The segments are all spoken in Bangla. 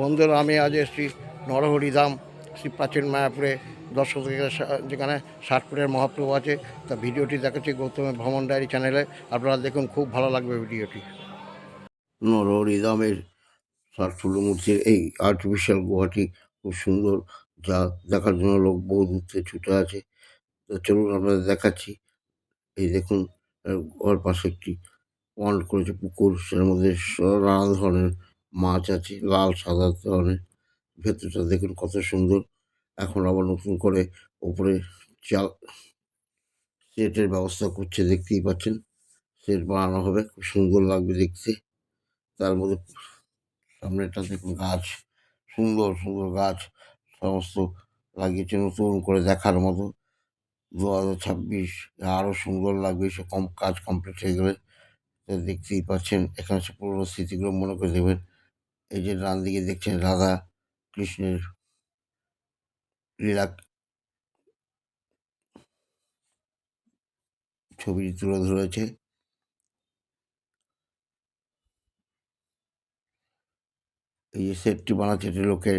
বন্ধুরা আমি আজ এসেছি নরহরিধাম শ্রী প্রাচীন মায়াপুরে দর্শক যেখানে ষাটপুরের মহাপ্রভু আছে। তা ভিডিওটি দেখাচ্ছি গৌতমের ভ্রমণ ডায়েরি চ্যানেলে। আপনারা দেখুন, খুব ভালো লাগবে ভিডিওটি। নরহরিধামের ষাটফুল মূর্তির এই আর্টিফিশিয়াল গুহাটি খুব সুন্দর। যা দেখার জন্য লোক বহু দূর থেকে ছুটে আছে তো চলুন আপনাদের দেখাচ্ছি। এই দেখুন ওর পাশে একটি পন্ড করেছে পুকুর। সেটার মধ্যে নানা ধরনের মাছ আছে, লাল, সাদা ধরনের। ভেতরটা দেখুন কত সুন্দর। এখন আবার নতুন করে ওপরে চাল সেটের ব্যবস্থা করছে, দেখতেই পাচ্ছেন। সেট বানানো হবে, খুব সুন্দর লাগবে দেখতে। তার মধ্যে সামনেটা দেখুন গাছ, সুন্দর সুন্দর গাছ। সমস্ত লাগিয়েছে নতুন করে দেখার মতো। দু হাজার ছাব্বিশ আরও সুন্দর লাগবে সে কম, কাজ কমপ্লিট হয়ে গেলে। দেখতেই পাচ্ছেন, এখানে সে পুরোনো স্মৃতিগুলো, মনে করে দেবেন। এই যে ডান দিকে দেখছেন রাধা কৃষ্ণের লীলা ছবিটি তুলে ধরেছে। এই যে সেটটি বানাচ্ছে, এটি লোকের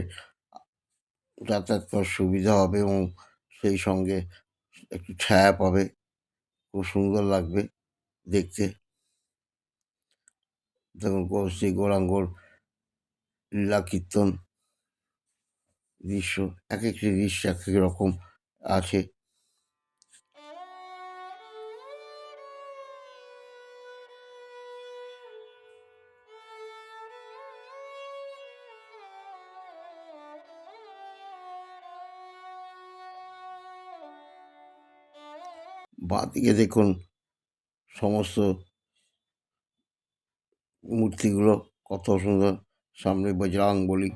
যাতায়াত করার সুবিধা হবে এবং সেই সঙ্গে একটু ছায়া পাবে। খুব সুন্দর লাগবে দেখতে। দেখুন শ্রী গৌরাঙ্গর লীলা কীর্তন দৃশ্য, এক একটি দৃশ্য এক এক রকম আছে। বাঁদিকে দেখুন সমস্ত মূর্তিগুলো কত সুন্দর। সামনে বজরাং বলি।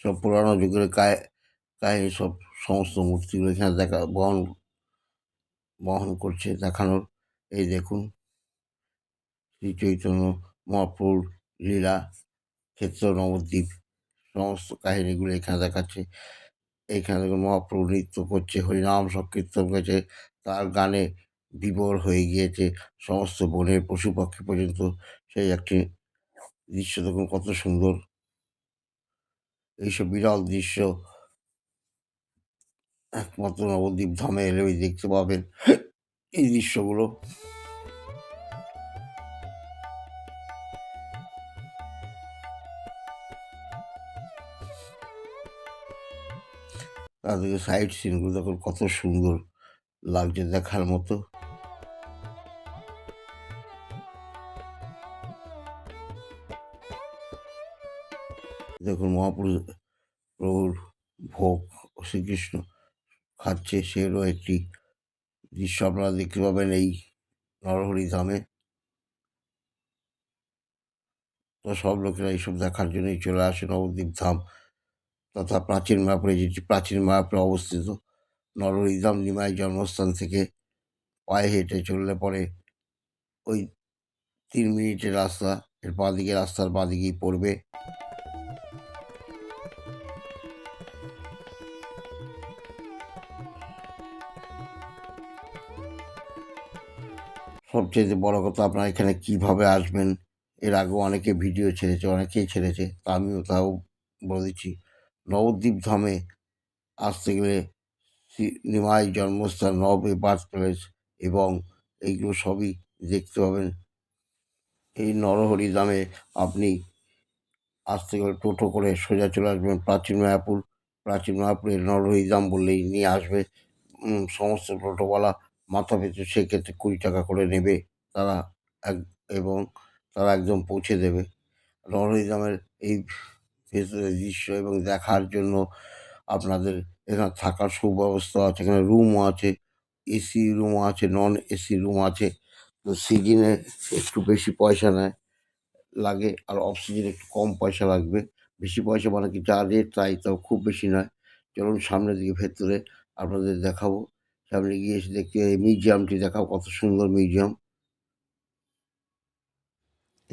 সব পুরানো যুগের কায়, কাহিনী সব সমস্ত মূর্তিগুলো এখানে দেখা, বহন বহন করছে, দেখানোর। এই দেখুন শ্রী চৈতন্য মহাপুর লীলা, ক্ষেত্র নবদ্বীপ, সমস্ত কাহিনীগুলো এখানে দেখাচ্ছে। এইখানে দেখুন, মহাপ্রভু নৃত্য করছে, হরিনাম সংকীর্তন করছে তার গানে বিভোর হয়ে গিয়েছে। সমস্ত বনের পশু পাখি পর্যন্ত সেই একটি দৃশ্য দেখুন কত সুন্দর। এইসব বিরল দৃশ্য একমাত্র নবদ্বীপ ধামে এলেই দেখতে পাবেন এই দৃশ্যগুলো। তাদেরকে সাইড সিনগুলো দেখুন কত সুন্দর। লাগছে দেখার মতো। দেখুন, মহাপুরুষ প্রভুর ভোগ শ্রীকৃষ্ণ খাচ্ছে। সেরও একটি দৃশ্য আপনারা দেখতে পাবেন এই নরহরি ধামে। তো সব লোকেরা এইসব দেখার জন্যই চলে আসে নবদ্বীপ ধাম। তথা প্রাচীন মায়াপুরে যেটি প্রাচীন মায়াপুরে অবস্থিত নরহরি ধাম নিমাই জন্মস্থান থেকে পায়ে হেঁটে চললে পরে ওই তিন মিনিটের রাস্তা, এর বাঁদিকে রাস্তার বাঁদিকেই পড়বে। সবচেয়ে বড় কথা, আপনারা এখানে কীভাবে আসবেন? এর আগেও অনেকে ভিডিও ছেড়েছে, অনেকেই ছেড়েছে, তা আমিও তাও বলে দিচ্ছি। নবদ্বীপ ধামে আসতে গেলে নিমাই জন্মস্থান নবে বার্থ প্লেস এবং এইগুলো সবই দেখতে পাবেন। এই নরহরি দামে আপনি আসতে গেলে টোটো করে সোজা চলে আসবেন প্রাচীন মায়াপুর। প্রাচীন মায়াপুরের নরহরি দাম বললেই নিয়ে আসবে। সমস্ত টোটোওয়ালা মাথা পিছু সেক্ষেত্রে কুড়ি টাকা করে নেবে তারা এক, এবং তারা একদম পৌঁছে দেবে। নরহরি দামের এই দৃশ্য এবং দেখার জন্য আপনাদের এখানে থাকার সুব্যবস্থা আছে, এখানে রুমও আছে এসি রুম আছে নন এসি রুম আছে। তো সিজনে একটু বেশি পয়সা নেয়, লাগে, আর অফ সিজনে একটু কম পয়সা লাগবে। বেশি পয়সা মানে কি, যা রেট তাই, তাও খুব বেশি নয়। চলুন সামনের দিকে, ভেতরে আপনাদের দেখাবো। সামনে গিয়ে এসে দেখতে মিউজিয়ামটি দেখাও কত সুন্দর মিউজিয়াম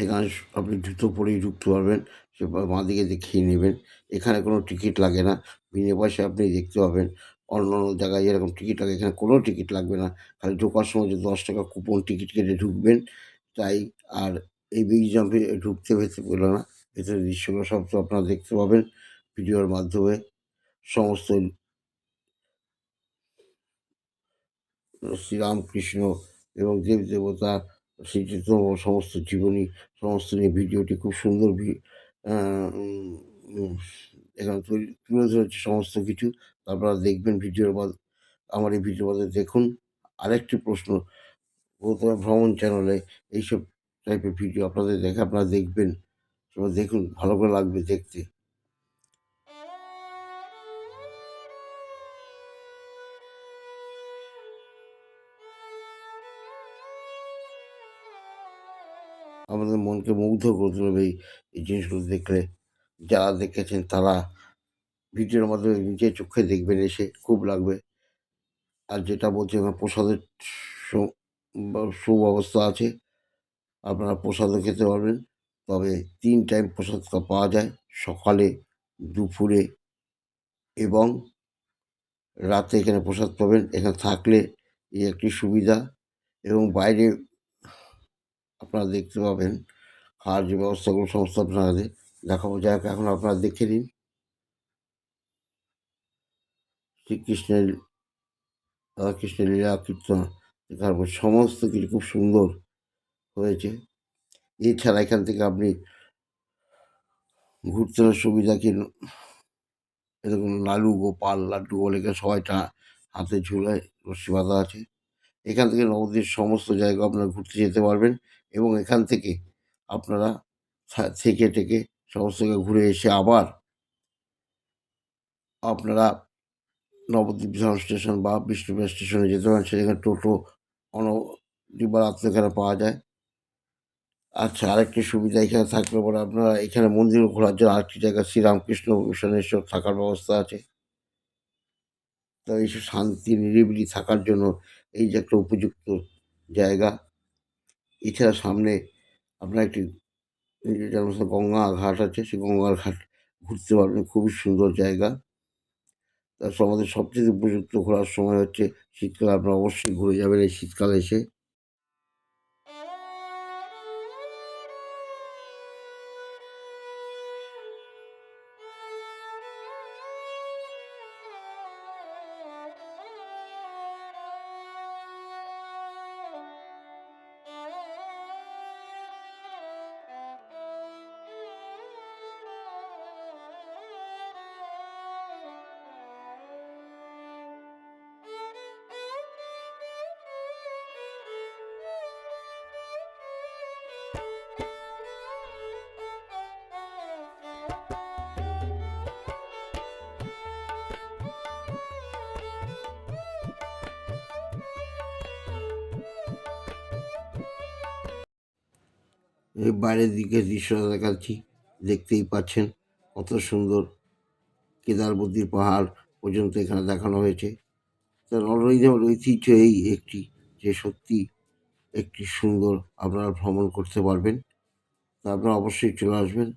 এখানে আপনি জুতো পরেই ঢুকতে পারবেন, সে বাঁ দিকে দেখিয়ে নেবেন। এখানে কোনো টিকিট লাগে না, বিনা পয়সায় আপনি দেখতে পাবেন। অন্য অন্য জায়গায় যেরকম টিকিট লাগে, এখানে কোনো টিকিট লাগবে না। খালি ঢোকার সময় যে দশ টাকা কুপন টিকিট কেটে ঢুকবেন, তাই আর এই বিগ জাম্পে ঢুকতে ভেতরে পেল না। ভেতরে দৃশ্যগুলো সব তো আপনারা দেখতে পাবেন ভিডিওর মাধ্যমে। সমস্ত শ্রীরামকৃষ্ণ এবং দেব দেবতা শ্রীচিত্র সমস্ত জীবনী, সমস্ত নিয়ে ভিডিওটি খুব সুন্দর এখানে তুলে- তুলে ধরেছে সমস্ত কিছু। আপনারা দেখবেন ভিডিওর মাধ্যমে আমার এই ভিডিওর মাধ্যমে দেখুন। আরেকটি প্রশ্ন গৌতম ভ্রমণ চ্যানেলে এইসব টাইপের ভিডিও আপনাদের দেখে আপনারা দেখবেন। দেখুন, ভালো করে লাগবে দেখতে। আমাদের মনকে মুগ্ধ করে তুলবে এই জিনিসগুলো দেখলে। যারা দেখেছেন তারা ভিডিওর মাধ্যমে নিজের চোখে দেখবেন, এসে খুব লাগবে। আর যেটা বলছি, আমার প্রসাদের সুব্যবস্থা আছে। আপনারা প্রসাদও খেতে পারবেন। তবে তিন টাইম প্রসাদটা পাওয়া যায় সকালে, দুপুরে এবং রাতে এখানে প্রসাদ পাবেন। এখানে থাকলে এই একটি সুবিধা। এবং বাইরে আপনারা দেখতে পাবেন। খাওয়ার যে ব্যবস্থাগুলো সমস্ত আপনাদের দেখাবো। যাক এখন আপনারা দেখে নিন। শ্রীকৃষ্ণের, রাধাকৃষ্ণের লীলা কীর্তন তারপর সমস্ত কিছু খুব সুন্দর হয়েছে। এছাড়া এখান থেকে আপনি ঘুরতে সুবিধা কি? এরকম লালু গোপাল, লাড্ডু বলে সবাইটা হাতে ঝুলায়, রশ্মি বাঁধা আছে। এখান থেকে নবদ্বীপ সমস্ত জায়গা আপনারা ঘুরতে যেতে পারবেন। এবং এখান থেকে আপনারা থেকে থেকে সমস্ত ঘুরে এসে আবার আপনারা নবদ্বীপ বিধান স্টেশন বা বিষ্ণুপুর স্টেশনে যেতে পারেন। সেখানে টোটো অন এখানে পাওয়া যায়। আচ্ছা আরেকটি সুবিধা এখানে থাকলে পরে আপনারা এখানে মন্দির ঘোরার জন্য আরেকটি জায়গা শ্রীরামকৃষ্ণ মিশনের সব থাকার ব্যবস্থা আছে। তো এইসব শান্তি, নিরিবিলি থাকার জন্য এই যে একটা উপযুক্ত জায়গা এছাড়া সামনে আপনার একটি গঙ্গা ঘাট আছে, সেই গঙ্গার ঘাট ঘুরতে পারবেন, খুবই সুন্দর জায়গা। তারপর আমাদের সবচেয়ে উপযুক্ত ঘোরার সময় হচ্ছে শীতকালে, আপনারা অবশ্যই ঘুরে যাবেন এই শীতকাল এসে। এই বাইরের দিকে দৃশ্যটা দেখাচ্ছি, দেখতেই পাচ্ছেন কত সুন্দর কেদারবদ্রীর পাহাড় পর্যন্ত এখানে দেখানো হয়েছে। তা নরহরিদেবের ঐতিহ্য এই একটি যে সত্যি একটি সুন্দর আপনারা ভ্রমণ করতে পারবেন। তা আপনারা অবশ্যই চলে আসবেন।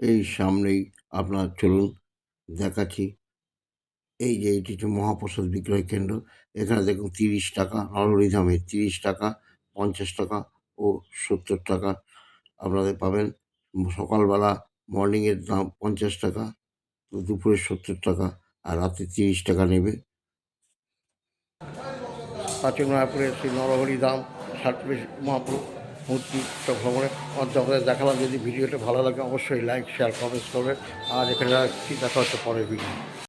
এই সামনেই আপনার চলুন দেখাচ্ছি। এই যে এটি হচ্ছে মহাপ্রসাদ বিক্রয় কেন্দ্র। এখানে দেখুন তিরিশ টাকা নরহরিধামে তিরিশ টাকা, পঞ্চাশ টাকা ও সত্তর টাকা আপনাদের পাবেন। সকালবেলা মর্নিংয়ের দাম পঞ্চাশ টাকা, দুপুরে সত্তর টাকা আর রাতে তিরিশ টাকা নেবে। প্রাচীন মায়াপুরের শ্রী নরহরি ধাম ষাটপুরের মহাপ্রভু মূর্তি ভ্রমণে অন্তর্গত দেখালাম। যদি ভিডিওটা ভালো লাগে, অবশ্যই লাইক শেয়ার কমেন্টস করবেন। আর এখানে রাখছি। দেখা হচ্ছে পরের ভিডিও